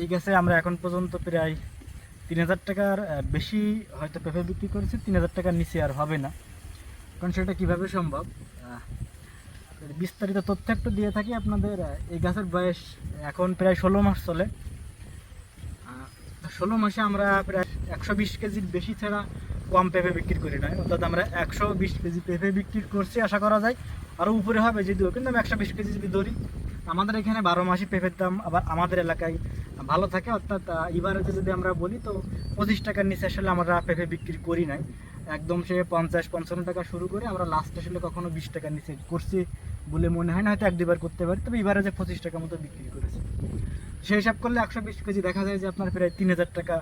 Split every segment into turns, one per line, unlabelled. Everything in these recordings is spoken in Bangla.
এই গাছে আমরা এখন পর্যন্ত প্রায় তিন হাজার টাকার বেশি হয়তো পেঁপে বিক্রি করেছি, তিন হাজার টাকার নিচে আর হবে না। কারণ সেটা কীভাবে সম্ভব? বিস্তারিত তথ্য একটু দিয়ে থাকি আপনাদের এই গাছের বয়স এখন প্রায় ষোলো মাস চলে। ষোলো মাসে আমরা প্রায় একশো বিশ কেজির বেশি ছাড়া কম পেঁপে বিক্রি করি না অর্থাৎ আমরা একশো বিশ কেজি পেঁপে বিক্রি করছি আশা করা যায়। আরও উপরে হবে যদিও, কিন্তু আমি একশো বিশ কেজি যদি ধরি, আমাদের এখানে বারো মাসই পেঁপের দাম আবার আমাদের এলাকায় ভালো থাকে, অর্থাৎ এবারে যদি আমরা বলি, তো পঁচিশ টাকার নিচে আসলে আমরা পেঁপে বিক্রি করি নাই। একদম সে পঞ্চাশ, পঞ্চান্ন টাকা শুরু করে আমরা লাস্ট আসলে কখনো বিশ টাকার নিচে করছি বলে মনে হয় না, হয়তো এক দুবার করতে পারি, তবে যে পঁচিশ টাকা মতো বিক্রি করেছি। সেই হিসাব করলে একশো বিশ কেজি দেখা যায় যে আপনার প্রায় তিন হাজার টাকা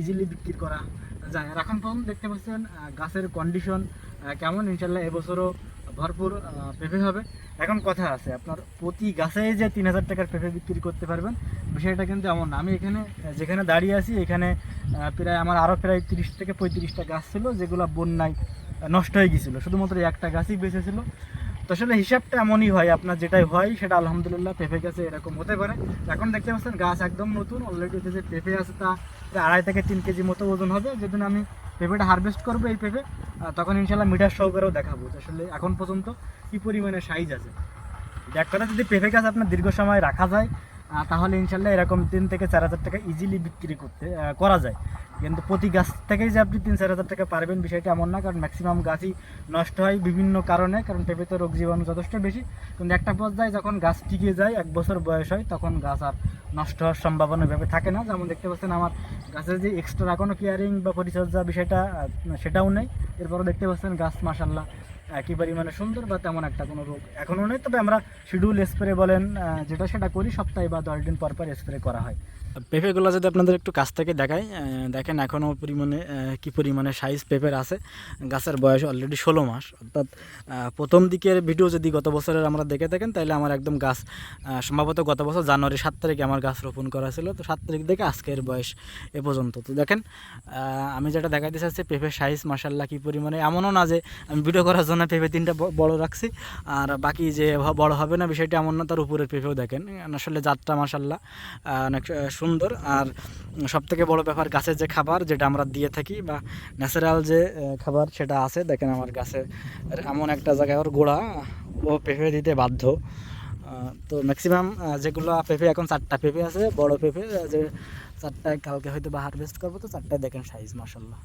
ইজিলি বিক্রি করা যায়। আর এখন পর্যন্ত দেখতে পাচ্ছেন গাছের কন্ডিশন কেমন ইনশাল্লাহ এবছরও ভরপুর পেঁপে হবে? এখন কথা আছে, আপনার প্রতি গাছে যে তিন হাজার টাকার পেঁপে বিক্রি করতে পারবেন, বিষয়টা কিন্তু এমন না। আমি এখানে যেখানে দাঁড়িয়ে আছি, এখানে প্রায় আমার আরও প্রায় তিরিশ থেকে পঁয়ত্রিশটা গাছ ছিল, যেগুলো বন্যায় নষ্ট হয়ে গিয়েছিল শুধুমাত্র একটা গাছই বেঁচেছিল তো আসলে হিসাবটা এমনই হয়, আপনার যেটাই হয়, সেটা আলহামদুলিল্লাহ পেঁপে গাছে এরকম হতে পারে। এখন দেখতে পাচ্ছেন গাছ একদম নতুন অলরেডি যে পেঁপে আছে তা আড়াই থেকে তিন কেজি মতো ওজন হবে। যেদিন আমি পেঁপেটা হারভেস্ট করব এই পেঁপে তখন ইনশাল্লাহ মিটার সহকারেও দেখাবো আসলে এখন পর্যন্ত কী পরিমাণে সাইজ আছে। এক কথা যদি পেঁপে গাছ আপনার দীর্ঘ সময় রাখা যায় তাহলে ইনশাল্লাহ এরকম তিন থেকে চার হাজার টাকা ইজিলি বিক্রি করতে করা যায়। কিন্তু প্রতি গাছ থেকেই যে আপনি তিন চার হাজার টাকা পারবেন বিষয়টা এমন না, কারণ ম্যাক্সিমাম গাছই নষ্ট হয় বিভিন্ন কারণে, কারণ পেঁপেতে রোগ জীবাণু যথেষ্ট বেশি। কিন্তু একটা পর্যায়ে যখন গাছ টিকে যায়, এক বছর বয়স হয়, তখন গাছ আর নষ্ট হওয়ার সম্ভাবনা এভাবে থাকে না। যেমন দেখতে পাচ্ছেন আমার গাছের যে এক্সট্রা কোনো কেয়ারিং বা পরিচর্যা বিষয়টা সেটাও নেই। এরপরও দেখতে পাচ্ছেন গাছ মাসাল্লাহ একই পরিমাণে সুন্দর বা তেমন একটা কোনো রোগ এখনও নেই। তবে আমরা শিডিউল স্প্রে বলেন যেটা সেটা করি সপ্তাহে বা দশ দিন পর পর স্প্রে করা হয়। পেঁপেগুলো যদি আপনাদের একটু কাছ থেকে দেখাই দেখেন এখনও পরিমাণে কি পরিমাণে সাইজ পেঁপের আছে। গাছের বয়স অলরেডি ষোলো মাস। অর্থাৎ প্রথম দিকের ভিডিও যদি গত বছরের আমরা দেখে থাকেন তাহলে আমার একদম গাছ সম্ভবত গত বছর জানুয়ারি সাত তারিখে আমার গাছ রোপণ করা ছিল। তো সাত তারিখ থেকে আজকের বয়স এ পর্যন্ত। তো দেখেন আমি যেটা দেখাতে চাচ্ছি পেঁপের সাইজ মাসাল্লাহ কী পরিমাণে। এমনও না যে আমি ভিডিও করার জন্য পেঁপে তিনটা বড় রাখছি আর বাকি যে বড় হবে না বিষয়টা এমন না তার উপরের পেঁপেও দেখেন। আসলে জাতটা মাসাল্লাহ অনেক আহ, সুন্দর। আর সবথেকে বড় ব্যাপার গাছের যে খাবার যেটা আমরা দিয়ে থাকি বা ন্যাচারাল যে খাবার সেটা আছে, দেখেন আমার গাছে এমন একটা জায়গায় ওর গোড়া, ও পেঁপে দিতে বাধ্য। তো ম্যাক্সিমাম যেগুলো পেঁপে এখন চারটা পেঁপে আছে, বড় পেঁপে যে চারটায় কালকে হয়তো বা হারভেস্ট করব, তো চারটায় দেখেন সাইজ মাসাল্লাহ